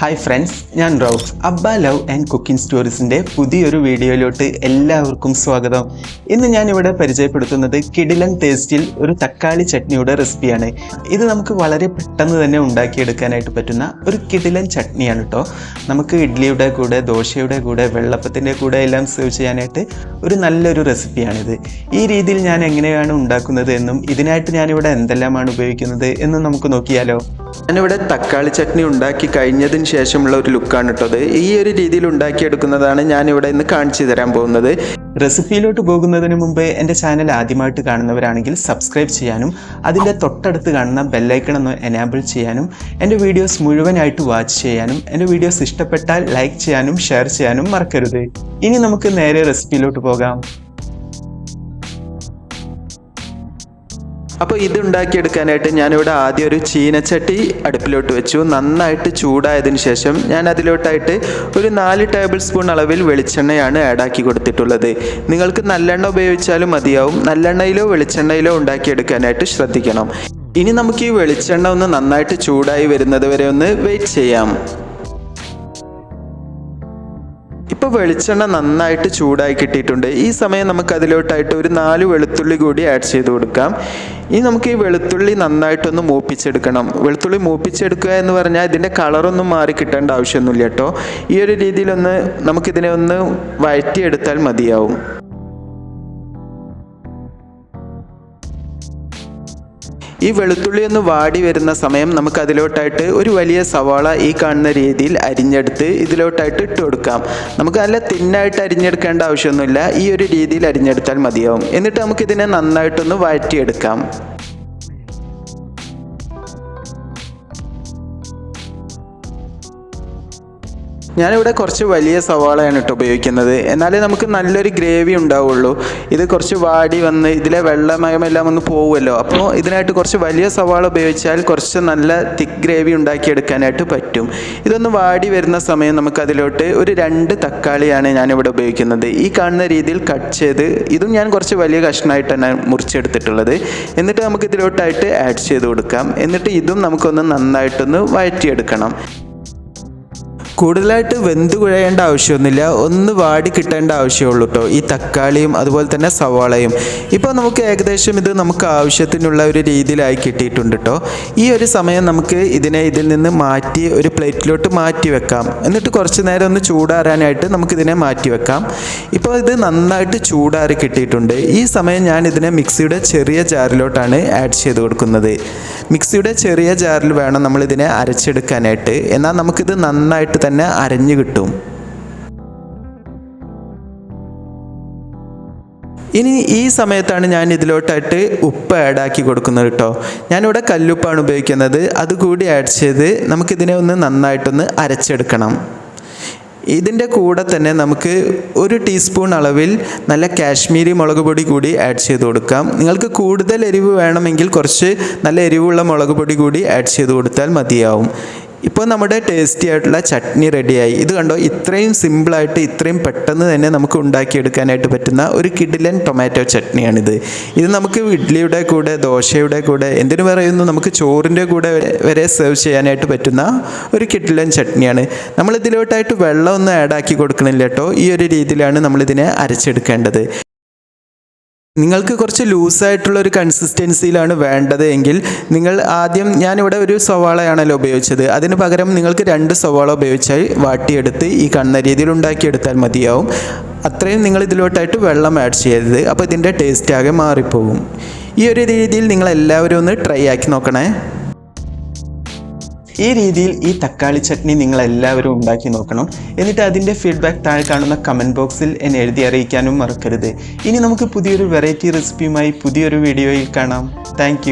Hi friends ഞാൻ റൌഫ്. അബ്ബ love and cooking സ്റ്റോറീസിന്റെ പുതിയൊരു വീഡിയോയിലോട്ട് എല്ലാവർക്കും സ്വാഗതം. ഇന്ന് ഞാനിവിടെ പരിചയപ്പെടുത്തുന്നത് കിടിലൻ ടേസ്റ്റിൽ ഒരു തക്കാളി ചട്നിയുടെ റെസിപ്പിയാണ് ഇത് നമുക്ക് വളരെ പെട്ടെന്ന് തന്നെ ഉണ്ടാക്കിയെടുക്കാനായിട്ട് പറ്റുന്ന ഒരു കിടിലൻ ചട്നിയാണ് കേട്ടോ നമുക്ക് ഇഡ്ഡലിയുടെ കൂടെ ദോശയുടെ കൂടെ വെള്ളപ്പത്തിന്റെ കൂടെ എല്ലാം സെർവ് ചെയ്യാനായിട്ട് ഒരു നല്ലൊരു റെസിപ്പിയാണിത് ഈ രീതിയിൽ ഞാൻ എങ്ങനെയാണ് ഉണ്ടാക്കുന്നത് എന്നും ഇതിനായിട്ട് ഞാനിവിടെ എന്തെല്ലാമാണ് ഉപയോഗിക്കുന്നത് എന്നും നമുക്ക് നോക്കിയാലോ. ഞാനിവിടെ തക്കാളി ചട്നി ഉണ്ടാക്കി കഴിഞ്ഞതിന് ശേഷമുള്ള ഒരു ലുക്കാണ് കേട്ടത് ഈ ഒരു രീതിയിൽ ഉണ്ടാക്കിയെടുക്കുന്നതാണ് ഞാനിവിടെ ഇന്ന് കാണിച്ചു തരാൻ പോകുന്നത്. റെസിപ്പിയിലോട്ട് പോകുന്നതിന് മുമ്പ് എന്റെ ചാനൽ ആദ്യമായിട്ട് കാണുന്നവരാണെങ്കിൽ സബ്സ്ക്രൈബ് ചെയ്യാനും അതിന്റെ തൊട്ടടുത്ത് കാണുന്ന ബെല്ലൈക്കൺ ഒന്ന് എനാബിൾ ചെയ്യാനും എന്റെ വീഡിയോസ് മുഴുവനായിട്ട് വാച്ച് ചെയ്യാനും എന്റെ വീഡിയോസ് ഇഷ്ടപ്പെട്ടാൽ ലൈക്ക് ചെയ്യാനും ഷെയർ ചെയ്യാനും മറക്കരുത്. ഇനി നമുക്ക് നേരെ റെസിപ്പിയിലോട്ട് പോകാം. അപ്പോൾ ഇത് ഉണ്ടാക്കിയെടുക്കാനായിട്ട് ഞാനിവിടെ ആദ്യം ഒരു ചീനച്ചട്ടി അടുപ്പിലോട്ട് വെച്ചു. നന്നായിട്ട് ചൂടായതിന് ശേഷം ഞാൻ അതിലോട്ടായിട്ട് ഒരു നാല് ടേബിൾ സ്പൂൺ അളവിൽ വെളിച്ചെണ്ണയാണ് ആഡാക്കി കൊടുത്തിട്ടുള്ളത്. നിങ്ങൾക്ക് നല്ലെണ്ണ ഉപയോഗിച്ചാലും മതിയാവും. നല്ലെണ്ണയിലോ വെളിച്ചെണ്ണയിലോ ഉണ്ടാക്കിയെടുക്കാനായിട്ട് ശ്രദ്ധിക്കണം. ഇനി നമുക്ക് ഈ വെളിച്ചെണ്ണ ഒന്ന് നന്നായിട്ട് ചൂടായി വരുന്നത് വരെ ഒന്ന് വെയിറ്റ് ചെയ്യാം. ഇപ്പോൾ വെളിച്ചെണ്ണ നന്നായിട്ട് ചൂടായി കിട്ടിയിട്ടുണ്ട്. ഈ സമയം നമുക്ക് അതിലോട്ടായിട്ട് ഒരു നാല് വെളുത്തുള്ളി കൂടി ആഡ് ചെയ്ത് കൊടുക്കാം. ഇനി നമുക്ക് ഈ വെളുത്തുള്ളി നന്നായിട്ടൊന്ന് മൂപ്പിച്ചെടുക്കണം. വെളുത്തുള്ളി മൂപ്പിച്ചെടുക്കുക എന്ന് പറഞ്ഞാൽ ഇതിന്റെ കളറൊന്നും മാറി കിട്ടേണ്ട ആവശ്യമൊന്നുമില്ല കേട്ടോ. ഈ ഒരു രീതിയിലൊന്ന് നമുക്കിതിനെ ഒന്ന് വഴറ്റിയെടുത്താൽ മതിയാവും. ഈ വെളുത്തുള്ളി ഒന്ന് വാടി വരുന്ന സമയം നമുക്ക് അതിലോട്ടായിട്ട് ഒരു വലിയ സവാള ഈ കാണുന്ന രീതിയിൽ അരിഞ്ഞെടുത്ത് ഇതിലോട്ടായിട്ട് ഇട്ട് കൊടുക്കാം. നമുക്ക് നല്ല തിന്നായിട്ട് അരിഞ്ഞെടുക്കേണ്ട ആവശ്യമൊന്നുമില്ല. ഈ ഒരു രീതിയിൽ അരിഞ്ഞെടുത്താൽ മതിയാവും. എന്നിട്ട് നമുക്കിതിനെ നന്നായിട്ടൊന്ന് വഴറ്റിയെടുക്കാം. ഞാനിവിടെ കുറച്ച് വലിയ സവാളയാണ് കേട്ടോ ഉപയോഗിക്കുന്നത്. എന്നാലേ നമുക്ക് നല്ലൊരു ഗ്രേവി ഉണ്ടാവുള്ളൂ. ഇത് കുറച്ച് വാടി വന്ന് ഇതിലെ വെള്ളമയമെല്ലാം ഒന്ന് പോകുമല്ലോ അപ്പോൾ ഇതിനായിട്ട് കുറച്ച് വലിയ സവാള ഉപയോഗിച്ചാൽ കുറച്ച് നല്ല തിക്ക് ഗ്രേവി ഉണ്ടാക്കിയെടുക്കാനായിട്ട് പറ്റും. ഇതൊന്ന് വാടി വരുന്ന സമയം നമുക്ക് അതിലോട്ട് ഒരു രണ്ട് തക്കാളിയാണ് ഞാനിവിടെ ഉപയോഗിക്കുന്നത്. ഈ കാണുന്ന രീതിയിൽ കട്ട് ചെയ്ത് ഇതും ഞാൻ കുറച്ച് വലിയ കഷ്ണമായിട്ടാണ് മുറിച്ചെടുത്തിട്ടുള്ളത്. എന്നിട്ട് നമുക്ക് ഇതിലോട്ടായിട്ട് ആഡ് ചെയ്ത് കൊടുക്കാം. എന്നിട്ട് ഇതും നമുക്കൊന്ന് നന്നായിട്ടൊന്ന് വഴറ്റിയെടുക്കണം. കൂടുതലായിട്ട് വെന്ത് കുഴയേണ്ട ആവശ്യമൊന്നുമില്ല. ഒന്ന് വാടി കിട്ടേണ്ട ആവശ്യമുള്ളൂ കേട്ടോ ഈ തക്കാളിയും അതുപോലെ തന്നെ സവാളയും. ഇപ്പോൾ നമുക്ക് ഏകദേശം ഇത് നമുക്ക് ആവശ്യത്തിനുള്ള ഒരു രീതിയിലായി കിട്ടിയിട്ടുണ്ട് കേട്ടോ ഈ ഒരു സമയം നമുക്ക് ഇതിനെ ഇതിൽ നിന്ന് മാറ്റി ഒരു പ്ലേറ്റിലോട്ട് മാറ്റി വെക്കാം. എന്നിട്ട് കുറച്ച് നേരം ഒന്ന് ചൂടാറാനായിട്ട് നമുക്കിതിനെ മാറ്റി വെക്കാം. ഇപ്പോൾ ഇത് നന്നായിട്ട് ചൂടാറി കിട്ടിയിട്ടുണ്ട്. ഈ സമയം ഞാൻ ഇതിനെ മിക്സിയുടെ ചെറിയ ജാറിലോട്ടാണ് ആഡ് ചെയ്ത് കൊടുക്കുന്നത്. മിക്സിയുടെ ചെറിയ ജാറിൽ വേണം നമ്മളിതിനെ അരച്ചെടുക്കാനായിട്ട്. എന്നാൽ നമുക്കിത് നന്നായിട്ട് തന്നെ അരഞ്ഞു കിട്ടും. ഇനി ഈ സമയത്താണ് ഞാൻ ഇതിലോട്ടായിട്ട് ഉപ്പ് ആഡാക്കി കൊടുക്കുന്നത് കേട്ടോ. ഞാനിവിടെ കല്ലുപ്പാണ് ഉപയോഗിക്കുന്നത്. അതുകൂടി ആഡ് ചെയ്ത് നമുക്കിതിനെ ഒന്ന് നന്നായിട്ടൊന്ന് അരച്ചെടുക്കണം. ഇതിന്റെ കൂടെ തന്നെ നമുക്ക് ഒരു ടീസ്പൂൺ അളവിൽ നല്ല കാശ്മീരി മുളക് പൊടി കൂടി ആഡ് ചെയ്ത് കൊടുക്കാം. നിങ്ങൾക്ക് കൂടുതൽ എരിവ് വേണമെങ്കിൽ കുറച്ച് നല്ല എരിവുള്ള മുളക് പൊടി കൂടി ആഡ് ചെയ്ത് കൊടുത്താൽ മതിയാവും. ഇപ്പോൾ നമ്മുടെ ടേസ്റ്റി ആയിട്ടുള്ള ചട്നി റെഡിയായി ഇത് കണ്ടോ? ഇത്രയും സിമ്പിളായിട്ട് ഇത്രയും പെട്ടെന്ന് തന്നെ നമുക്ക് ഉണ്ടാക്കിയെടുക്കാനായിട്ട് പറ്റുന്ന ഒരു കിഡിലൻ ടൊമാറ്റോ ചട്നിയാണിത്. ഇത് നമുക്ക് ഇഡ്ഡലിയുടെ കൂടെ ദോശയുടെ കൂടെ എന്തിനു പറയുന്നു? നമുക്ക് ചോറിന്റെ കൂടെ വരെ സെർവ് ചെയ്യാനായിട്ട് പറ്റുന്ന ഒരു കിഡിലൻ ചട്നിയാണ്. നമ്മൾ ഇതിലോട്ടായിട്ട് വെള്ളമൊന്നും ആഡാക്കി കൊടുക്കണില്ല കേട്ടോ. ഈ ഒരു രീതിയിലാണ് നമ്മളിതിനെ അരച്ചെടുക്കേണ്ടത്. നിങ്ങൾക്ക് കുറച്ച് ലൂസായിട്ടുള്ള ഒരു കൺസിസ്റ്റൻസിയിലാണ് വേണ്ടത് എങ്കിൽ നിങ്ങൾ ആദ്യം ഞാനിവിടെ ഒരു സവാളയാണല്ലോ ഉപയോഗിച്ചത്. അതിന് പകരം നിങ്ങൾക്ക് രണ്ട് സവാള ഉപയോഗിച്ചായി വാട്ടിയെടുത്ത് ഈ കണ്ണ രീതിയിൽ ഉണ്ടാക്കിയെടുത്താൽ മതിയാവും. അത്രയും നിങ്ങൾ ഇതിലോട്ടായിട്ട് വെള്ളം ആഡ് ചെയ്യരുത്. അപ്പോൾ ഇതിന്റെ ടേസ്റ്റ് ആകെ മാറിപ്പോകും. ഈ ഒരു രീതിയിൽ നിങ്ങൾ എല്ലാവരും ഒന്ന് ട്രൈ ആക്കി നോക്കണേ. ഈ രീതിയിൽ ഈ തക്കാളി ചട്നി നിങ്ങൾ എല്ലാവരും ഉണ്ടാക്കി നോക്കണം. എന്നിട്ട് അതിന്റെ ഫീഡ്ബാക്ക് താഴെ കാണുന്ന കമന്റ് ബോക്സിൽ എന്നെ എഴുതി അറിയിക്കാനും മറക്കരുത്. ഇനി നമുക്ക് പുതിയൊരു വെറൈറ്റി റെസിപ്പിയുമായി പുതിയൊരു വീഡിയോയിൽ കാണാം. താങ്ക്